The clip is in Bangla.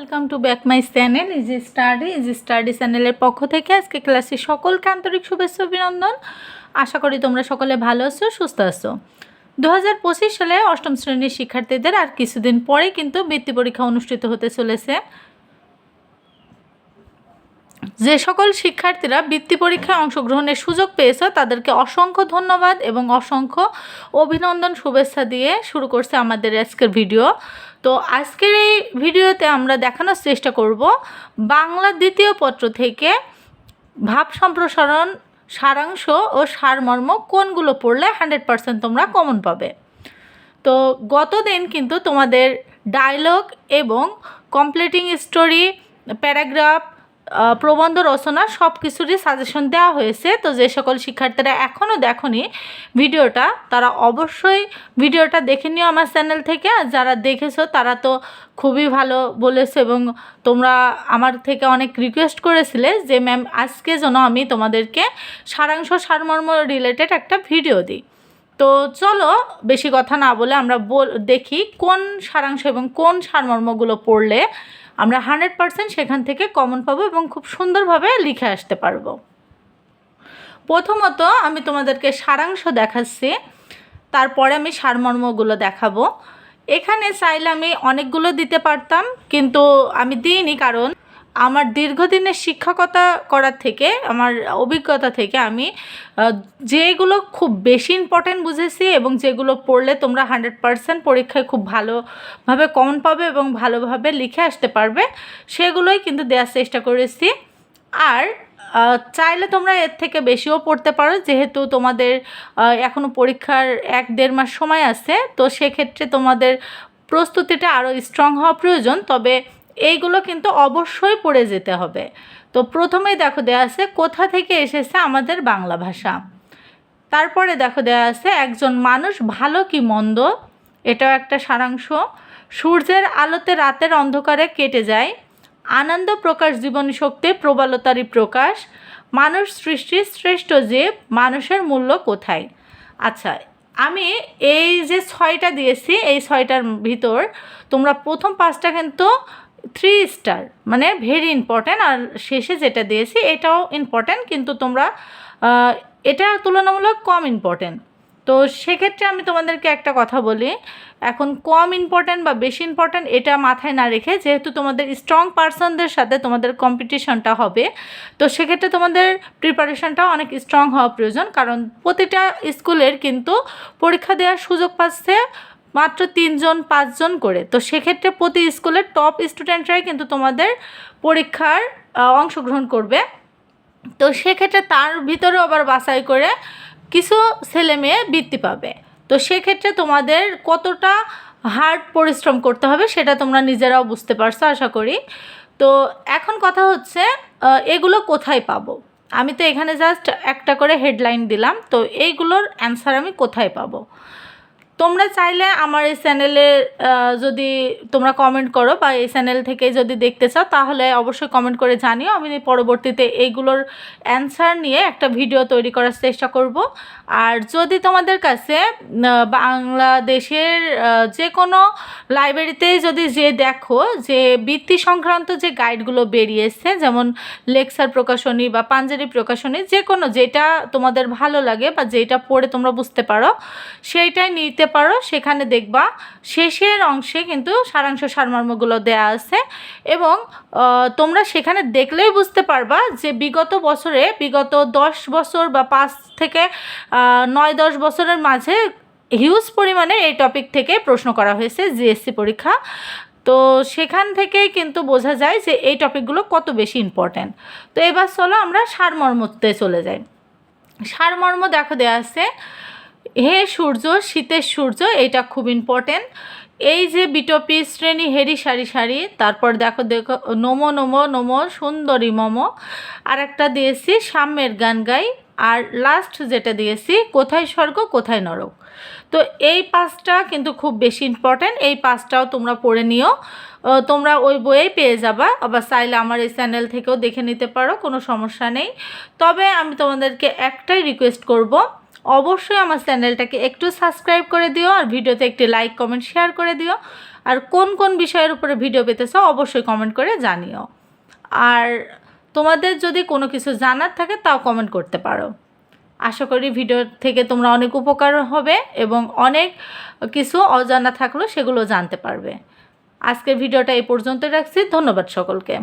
Welcome to back my channel easy study easy study চ্যানেলের পক্ষ থেকে আজকে ক্লাসে সকলকে আন্তরিক শুভেচ্ছা, অভিনন্দন। আশা করি তোমরা সকলে ভালো আছো, সুস্থ আছো। দু হাজার পঁচিশ সালে অষ্টম শ্রেণির শিক্ষার্থীদের আর কিছুদিন পরে কিন্তু বৃত্তি পরীক্ষা অনুষ্ঠিত হতে চলেছে। যে সকল শিক্ষার্থীরা বৃত্তি পরীক্ষায় অংশগ্রহণের সুযোগ পেয়েছে, তাদেরকে অসংখ্য ধন্যবাদ এবং অসংখ্য অভিনন্দন, শুভেচ্ছা দিয়ে শুরু করছে আমাদের আজকের ভিডিও। তো আজকের এই ভিডিওতে আমরা দেখানোর চেষ্টা করব বাংলা দ্বিতীয় পত্র থেকে ভাব সম্প্রসারণ, সারাংশ ও সারমর্ম কোনগুলো পড়লে হান্ড্রেড পারসেন্ট তোমরা কমন পাবে। তো গত দিন কিন্তু তোমাদের ডায়লগ এবং কমপ্লিটিং স্টোরি, প্যারাগ্রাফ প্রবন্ধ রচনা সব কিছুরই সাজেশন দেওয়া হয়েছে। তো যে সকল শিক্ষার্থীরা এখনও দেখনি ভিডিওটা, তারা অবশ্যই ভিডিওটা দেখে নিও আমার চ্যানেল থেকে। আর যারা দেখেছ, তারা তো খুবই ভালো বলেছ এবং তোমরা আমার থেকে অনেক রিকোয়েস্ট করেছিলে যে ম্যাম আজকে যেন আমি তোমাদেরকে সারাংশ সারমর্ম রিলেটেড একটা ভিডিও দিই। তো চলো, বেশি কথা না বলে আমরা দেখি কোন সারাংশ এবং কোন সারমর্মগুলো পড়লে আমরা হান্ড্রেড পারসেন্ট সেখান থেকে কমন পাবো এবং খুব সুন্দরভাবে লিখে আসতে পারব। প্রথমত আমি তোমাদেরকে সারাংশ দেখাচ্ছি, তারপরে আমি সারমর্মগুলো দেখাবো। এখানে চাইলে আমি অনেকগুলো দিতে পারতাম, কিন্তু আমি দিইনি কারণ আমার দীর্ঘদিনের শিক্ষকতা করার থেকে, আমার অভিজ্ঞতা থেকে আমি যেগুলো খুব বেশি ইম্পর্ট্যান্ট বুঝেছি এবং যেগুলো পড়লে তোমরা হান্ড্রেড পারসেন্ট পরীক্ষায় খুব ভালোভাবে কমন পাবে এবং ভালোভাবে লিখে আসতে পারবে, সেগুলোই কিন্তু দেওয়ার চেষ্টা করেছি। আর চাইলে তোমরা এর থেকে বেশিও পড়তে পারো, যেহেতু তোমাদের এখনও পরীক্ষার এক দেড় মাস সময় আছে, তো সেক্ষেত্রে তোমাদের প্রস্তুতিটা আরও স্ট্রং হওয়া প্রয়োজন। তবে এইগুলো কিন্তু অবশ্যই পড়ে যেতে হবে। তো প্রথমেই দেখো দেওয়া আছে, কোথা থেকে এসেছে আমাদের বাংলা ভাষা? তারপরে দেখো দেওয়া আছে, একজন মানুষ ভালো কি মন্দ? এটাও একটা সারাংশ। সূর্যের আলোতে রাতের অন্ধকারে কেটে যায়। আনন্দ প্রকাশ, জীবনী শক্তি, প্রবলতারই প্রকাশ। মানুষ সৃষ্টির শ্রেষ্ঠ জীব, মানুষের মূল্য কোথায়? আচ্ছা আমি এই যে ছয়টা দিয়েছি, এই ছয়টার ভিতর তোমরা প্রথম পাঁচটা কিন্তু থ্রি স্টার মানে ভেরি ইম্পর্ট্যান্ট আর শেষে যেটা দিয়েছি এটাও ইম্পর্ট্যান্ট কিন্তু তোমরা এটা তুলনামূলক কম ইম্পর্ট্যান্ট তো সেক্ষেত্রে আমি তোমাদেরকে একটা কথা বলি। এখন কম ইম্পর্ট্যান্ট বা বেশি ইম্পর্ট্যান্ট এটা মাথায় না রেখে যেহেতু তোমাদের স্ট্রং পার্সনদের সাথে তোমাদের কম্পিটিশনটা হবে, তো সেক্ষেত্রে তোমাদের প্রিপারেশনটাও অনেক স্ট্রং হওয়া প্রয়োজন। কারণ প্রতিটা স্কুলের কিন্তু পরীক্ষা দেওয়ার সুযোগ পাচ্ছে মাত্র তিনজন, পাঁচজন করে। তো সেক্ষেত্রে প্রতি স্কুলের টপ স্টুডেন্টরাই কিন্তু তোমাদের পরীক্ষার অংশগ্রহণ করবে। তো সেক্ষেত্রে তার ভিতরেও আবার বাছাই করে কিছু ছেলে মেয়ে বৃত্তি পাবে। তো সেক্ষেত্রে তোমাদের কতটা হার্ড পরিশ্রম করতে হবে সেটা তোমরা নিজেরাও বুঝতে পারছ, আশা করি। তো এখন কথা হচ্ছে এগুলো কোথায় পাবো? আমি তো এখানে জাস্ট একটা করে হেডলাইন দিলাম, তো এইগুলোর অ্যান্সার আমি কোথায় পাবো? তোমরা চাইলে আমার এই চ্যানেলে যদি তোমরা কমেন্ট করো বা এই চ্যানেল থেকে যদি দেখতে চাও, তাহলে অবশ্যই কমেন্ট করে জানিও। আমি পরবর্তীতে এইগুলোর অ্যান্সার নিয়ে একটা ভিডিও তৈরি করার চেষ্টা করব। আর যদি তোমাদের কাছে বাংলাদেশের যে কোনো লাইব্রেরিতেই যদি যে দেখো, যে বৃত্তি সংক্রান্ত যে গাইডগুলো বেরিয়েছে, যেমন লেকচার প্রকাশনী বা পাঞ্জারি প্রকাশনী, যে কোনো যেটা তোমাদের ভালো লাগে বা যেটা পড়ে তোমরা বুঝতে পারো, সেইটাই নিতে পারো, সেখানে দেখবা শেষের অংশে কিন্তু সারাংশ সারমর্মগুলো দেয়া আছে এবং তোমরা সেখানে দেখলেই বুঝতে পারবা যে বিগত বছরে, বিগত দশ বছর বা পাঁচ থেকে নয়, দশ বছরের মাঝে হিউজ পরিমাণে এই টপিক থেকে প্রশ্ন করা হয়েছে জিএসসি পরীক্ষা। তো সেখান থেকেই কিন্তু বোঝা যায় যে এই টপিকগুলো কত বেশি ইম্পর্ট্যান্ট তো এবার চলো আমরা সারমর্মতে চলে যাই। সারমর্ম দেখো দেওয়া আছে হে সূর্য, শীতের সূর্য, এটা খুব ইম্পর্টেন্ট এই যে বিটপি, শ্রেণি হেরি সারি সারি, তারপর দেখো দেখো, নমো নমো নমো, সুন্দরী মমো। আর একটা দিয়েছি, সাম্যের গান গাই। আর লাস্ট যেটা দিয়েছি, কোথায় স্বর্গ, কোথায় নরক। তো এই পাঁচটা কিন্তু খুব বেশি ইম্পর্ট্যান্ট এই পাঁচটাও তোমরা পড়ে নিও। তোমরা ওই বইয়েই পেয়ে যাবা। আবার চাইলে আমার এই চ্যানেল থেকেও দেখে নিতে পারো, কোনো সমস্যা নেই। তবে আমি তোমাদেরকে একটাই রিকোয়েস্ট করব অবশ্যই আমার চ্যানেলটাকে একটু সাবস্ক্রাইব করে দিও আর ভিডিওতে একটি লাইক কমেন্ট শেয়ার করে দিও। আর কোন কোন বিষয়ের উপরে ভিডিও পেতে চাও অবশ্যই কমেন্ট করে জানিও। আর তোমাদের যদি কোনো কিছু জানার থাকে তাও কমেন্ট করতে পারো। আশা করি ভিডিও থেকে তোমরা অনেক উপকার হবে এবং অনেক কিছু অজানা থাকলেও সেগুলো জানতে পারবে। আজকের ভিডিওটা এই পর্যন্ত রাখছি। ধন্যবাদ সকলকে।